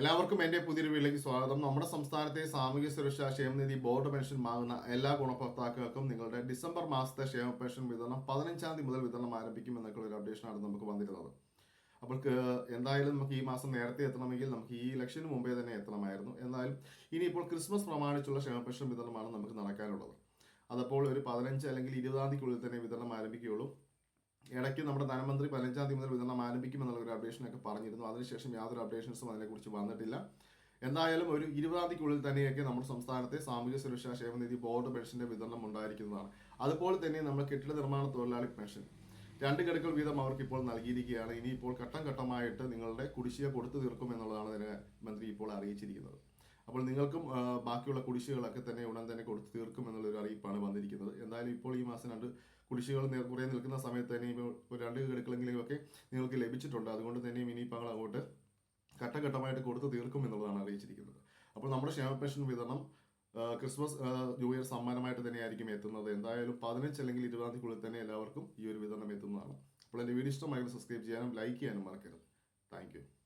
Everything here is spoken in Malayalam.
എല്ലാവർക്കും എന്റെ പുതിയൊരു വീട്ടിലേക്ക് സ്വാഗതം. നമ്മുടെ സംസ്ഥാനത്തെ സാമൂഹ്യ സുരക്ഷാ ക്ഷേമനിധി ബോർഡ് പെൻഷൻ വാങ്ങുന്ന എല്ലാ ഗുണഭോക്താക്കൾക്കും നിങ്ങളുടെ ഡിസംബർ മാസത്തെ ക്ഷേമ പെൻഷൻ വിതരണം പതിനഞ്ചാം തീയതി മുതൽ വിതരണം ആരംഭിക്കും എന്നൊക്കെയുള്ള ഒരു അപ്ഡേഷനാണ് നമുക്ക് വന്നിരുന്നത് അപ്പോൾ എന്തായാലും നമുക്ക് ഈ മാസം നേരത്തെ എത്തണമെങ്കിൽ നമുക്ക് ഈ ഇലക്ഷന് മുമ്പേ തന്നെ എത്തണമായിരുന്നു. എന്നാലും ഇനിയിപ്പോൾ ക്രിസ്മസ് പ്രമാണിച്ചുള്ള ക്ഷേമ പെൻഷൻ വിതരണമാണ് നമുക്ക് നടക്കാനുള്ളത്. അതപ്പോൾ ഒരു പതിനഞ്ച് അല്ലെങ്കിൽ ഇരുപതാം തീയതിക്കുള്ളിൽ തന്നെ വിതരണം ആരംഭിക്കുകയുള്ളൂ. ഇടയ്ക്ക് നമ്മുടെ ധനമന്ത്രി പതിനഞ്ചാം തീയതി മുതൽ വിതരണം ആരംഭിക്കുമെന്നുള്ള ഒരു അപ്ഡേഷനൊക്കെ പറഞ്ഞിരുന്നു. അതിനുശേഷം യാതൊരു അപ്ഡേഷൻസും അതിനെക്കുറിച്ച് വന്നിട്ടില്ല. എന്തായാലും ഒരു ഇരുപതാം തീയതിക്കുള്ളിൽ തന്നെയൊക്കെ നമ്മുടെ സംസ്ഥാനത്തെ സാമൂഹ്യ സുരക്ഷാ ക്ഷേമനിധി ബോർഡ് പെൻഷന്റെ വിതരണം ഉണ്ടായിരിക്കുന്നതാണ്. അതുപോലെ തന്നെ നമ്മൾ കെട്ടിട നിർമ്മാണ തൊഴിലാളി പെൻഷൻ. രണ്ട് ഗഡുക്കൾ വീതം അവർക്ക് ഇപ്പോൾ നൽകിയിരിക്കുകയാണ്. ഇനിയിപ്പോൾ ഘട്ടം ഘട്ടമായിട്ട് നിങ്ങളുടെ കുടിശ്ശിക കൊടുത്തു തീർക്കും എന്നുള്ളതാണ് മന്ത്രി ഇപ്പോൾ അറിയിച്ചിരിക്കുന്നത്. അപ്പോൾ നിങ്ങൾക്കും ബാക്കിയുള്ള കുടിശ്ശികളൊക്കെ തന്നെ ഉടൻ തന്നെ കൊടുത്തു തീർക്കും എന്നുള്ളൊരു അറിയിപ്പാണ് വന്നിരിക്കുന്നത് എന്തായാലും ഇപ്പോൾ ഈ മാസം രണ്ട് കുടിശ്ശികൾ കുറേ നിൽക്കുന്ന സമയത്ത് തന്നെ ഇപ്പോൾ ഒരു രണ്ട് ഗഡുക്കളെങ്കിലും ഒക്കെ നിങ്ങൾക്ക് ലഭിച്ചിട്ടുണ്ട്. അതുകൊണ്ട് തന്നെ ഇനിയിപ്പോൾ ഞങ്ങൾ അങ്ങോട്ട് ഘട്ടഘട്ടമായിട്ട് കൊടുത്ത് തീർക്കും എന്നുള്ളതാണ് അറിയിച്ചിരിക്കുന്നത്. അപ്പോൾ നമ്മുടെ ക്ഷേമ പെൻഷൻ വിതരണം ക്രിസ്മസ് ന്യൂ ഇയർ സമ്മാനമായിട്ട് തന്നെയായിരിക്കും എത്തുന്നത്. എന്തായാലും പതിനഞ്ച് അല്ലെങ്കിൽ ഇരുപതാം തീയതിക്കുള്ളിൽ തന്നെ എല്ലാവർക്കും ഈ ഒരു വിതരണം എത്തുന്നതാണ്. അപ്പോൾ എന്റെ വീഡിയോ ഇഷ്ടമായാലും സബ്സ്ക്രൈബ് ചെയ്യാനും ലൈക്ക് ചെയ്യാനും മറക്കരുത്. താങ്ക്